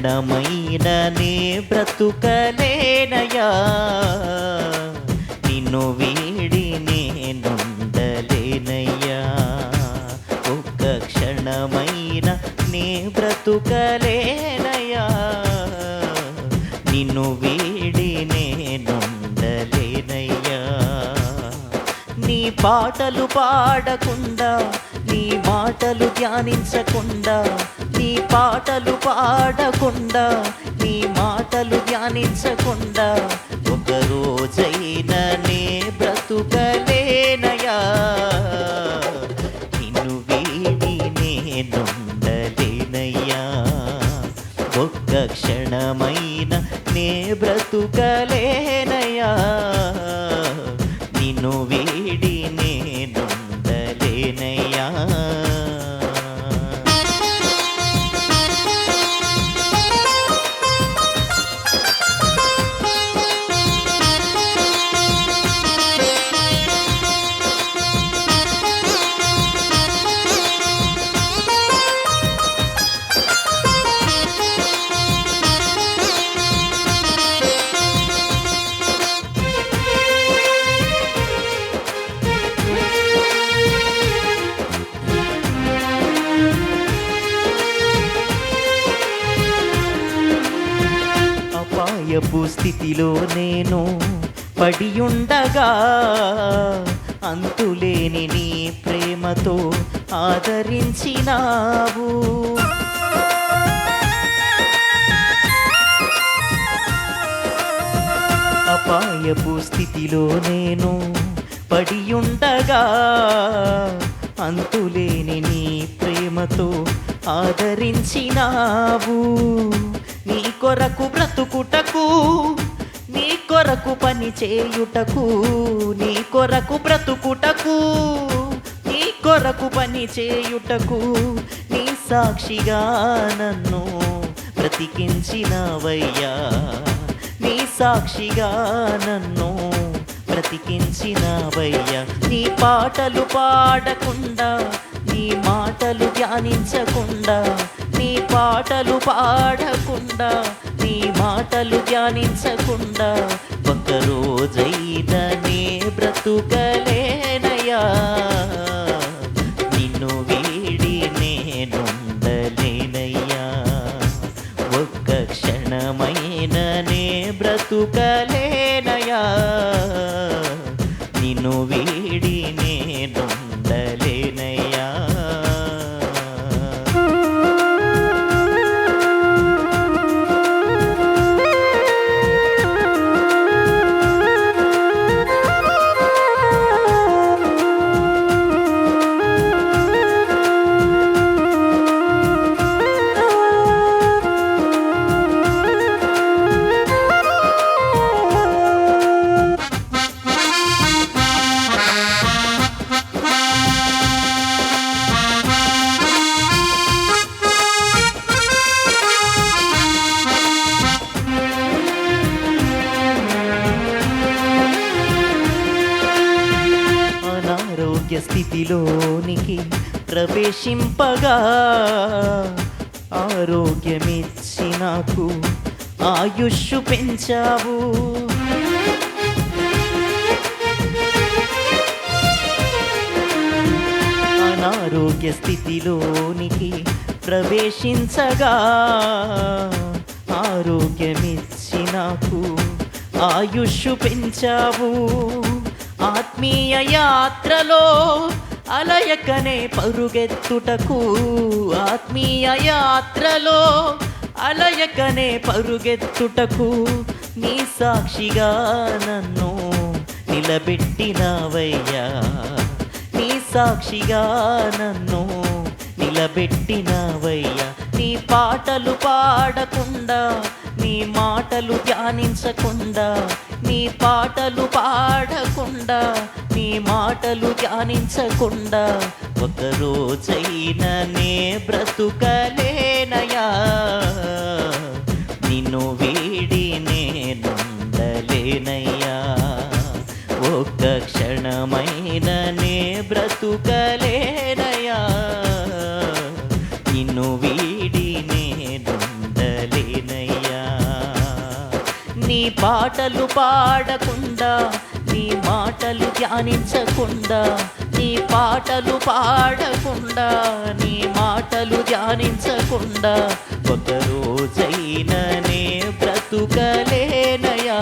క్షణమైన నే బ్రతుకలేనయా? నిన్ను వీడి నేనుండలేనయ్యా. ఒక్క క్షణమైన నే బ్రతుకలేనయా నిన్ను వీడి నేనుండలేనయ్యా. నీ పాటలు పాడకుండా నీ మాటలు ధ్యానించకుండా నీ పాటలు పాడకుండా నీ మాటలు ధ్యానించకుండా ఒక రోజైన నే బ్రతుకలేనయా నిన్ను వీడి నేనుండలేనయ్యా. ఒక్క క్షణమైన నే బ్రతుకలేనయ్యా. నిన్ను వీడి నేను అపాయపు స్థితిలో నేను పడియుండగా అంతులేని నీ ప్రేమతో ఆదరించినావు. అపాయపు స్థితిలో నేను పడియుండగా అంతులేని నీ ప్రేమతో ఆదరించినావు. నీ కొరకు బ్రతుకుటకు నీ కొరకు పని చేయుటకు నీ కొరకు బ్రతుకుటకు నీ కొరకు పని చేయుటకు నీ సాక్షిగా నన్ను బ్రతికించినవయ్యా. నీ సాక్షిగా నన్ను బ్రతికించినవయ్యా. నీ పాటలు పాడకుండా నీ మాటలు ధ్యానించకుండా నీ పాటలు పాడకుండా నీ మాటలు ధ్యానించకుండా ఒక రోజైన బ్రతుకలేనయా నిన్ను వేడి నేనుండలేనయ్యా. ఒక్క క్షణమైన నే బ్రతుకలేనయా నిన్ను స్థితిలోనికి ప్రవేశింపగా ఆరోగ్యమిచ్చి నాకు ఆయుష్ పెంచావు. అనారోగ్య స్థితిలోనికి ప్రవేశించగా ఆరోగ్యమిచ్చి నాకు ఆయుష్ పెంచావు. ఆత్మీయ యాత్రలో అలయకనే పరుగెత్తుటకు. ఆత్మీయ యాత్రలో అలయకనే పరుగెత్తుటకు. నీ సాక్షిగా నన్ను నిలబెట్టినవయ్యా. నీ సాక్షిగా నన్ను నిలబెట్టినవయ్యా. నీ పాటలు పాడకుండా నీ మాటలు ధ్యానించకుండా నీ పాటలు పాడకుండా నీ మాటలు ధ్యానించకుండా ఒక నే బ్రతుకలేనయా? పాటలు పాడకుండా నీ మాటలు ధ్యానించకుండా నీ పాటలు పాడకుండా నీ మాటలు ధ్యానించకుండా ఒక రోజైననే బ్రతుకలేనయా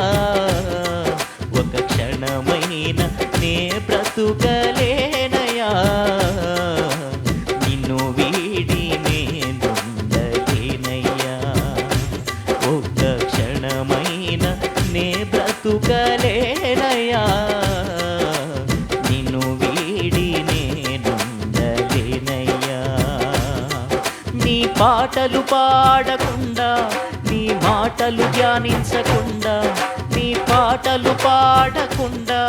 పాటలు పాడకుండా నీ మాటలు ధ్యానించకుండా నీ పాటలు పాడకుండా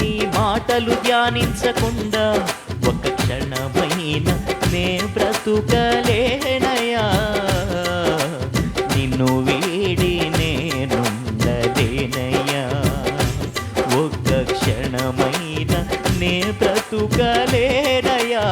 నీ మాటలు ధ్యానించకుండా ఒక క్షణమైన నే బ్రతుకలేనయా నిన్ను వీడి నేనుండలేనయ్యా. ఒక్క క్షణమైన నే బ్రతుకలేనయా